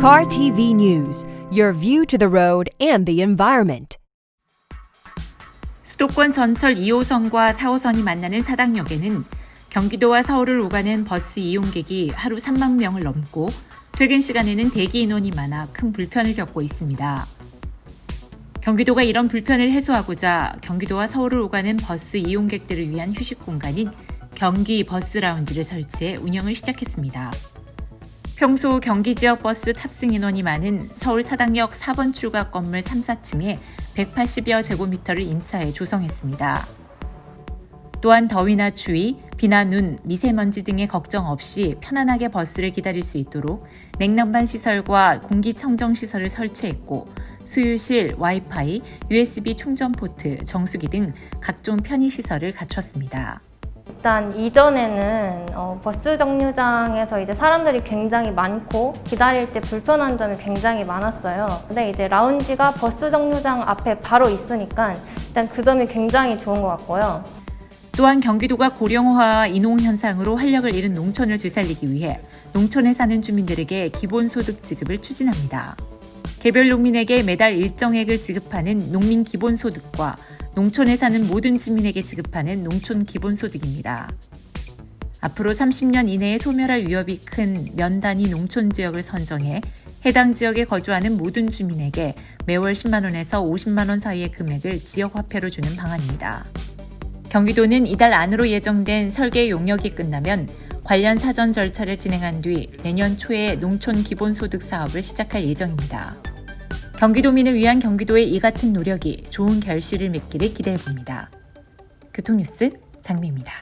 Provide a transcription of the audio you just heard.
Car TV News, your view to the road and the environment. 수도권 전철 2호선과 4호선이 만나는 사당역에는 경기도와 서울을 오가는 버스 이용객이 하루 3만 명을 넘고 퇴근 시간에는 대기 인원이 많아 큰 불편을 겪고 있습니다. 경기도가 이런 불편을 해소하고자 경기도와 서울을 오가는 버스 이용객들을 위한 휴식 공간인 경기 버스 라운지를 설치해 운영을 시작했습니다. 평소 경기 지역 버스 탑승 인원이 많은 서울 사당역 4번 출구 건물 3, 4층에 180여 제곱미터를 임차해 조성했습니다. 또한 더위나 추위, 비나 눈, 미세먼지 등의 걱정 없이 편안하게 버스를 기다릴 수 있도록 냉난방 시설과 공기청정 시설을 설치했고 수유실, 와이파이, USB 충전 포트, 정수기 등 각종 편의 시설을 갖췄습니다. 일단 이전에는 어, 버스 정류장에서 이제 사람들이 굉장히 많고 기다릴 때 불편한 점이 굉장히 많았어요. 근데 이제 라운지가 버스 정류장 앞에 바로 있으니까 일단 그 점이 굉장히 좋은 것 같고요. 또한 경기도가 고령화와 인농 현상으로 활력을 잃은 농촌을 되살리기 위해 농촌에 사는 주민들에게 기본소득 지급을 추진합니다. 개별 농민에게 매달 일정액을 지급하는 농민 기본소득과 농촌에 사는 모든 주민에게 지급하는 농촌 기본소득입니다. 앞으로 30년 이내에 소멸할 위협이 큰 면단위 농촌 지역을 선정해 해당 지역에 거주하는 모든 주민에게 매월 10만원에서 50만원 사이의 금액을 지역 화폐로 주는 방안입니다. 경기도는 이달 안으로 예정된 설계 용역이 끝나면 관련 사전 절차를 진행한 뒤 내년 초에 농촌 기본소득 사업을 시작할 예정입니다. 경기도민을 위한 경기도의 이 같은 노력이 좋은 결실을 맺기를 기대해 봅니다. 교통뉴스 장미입니다.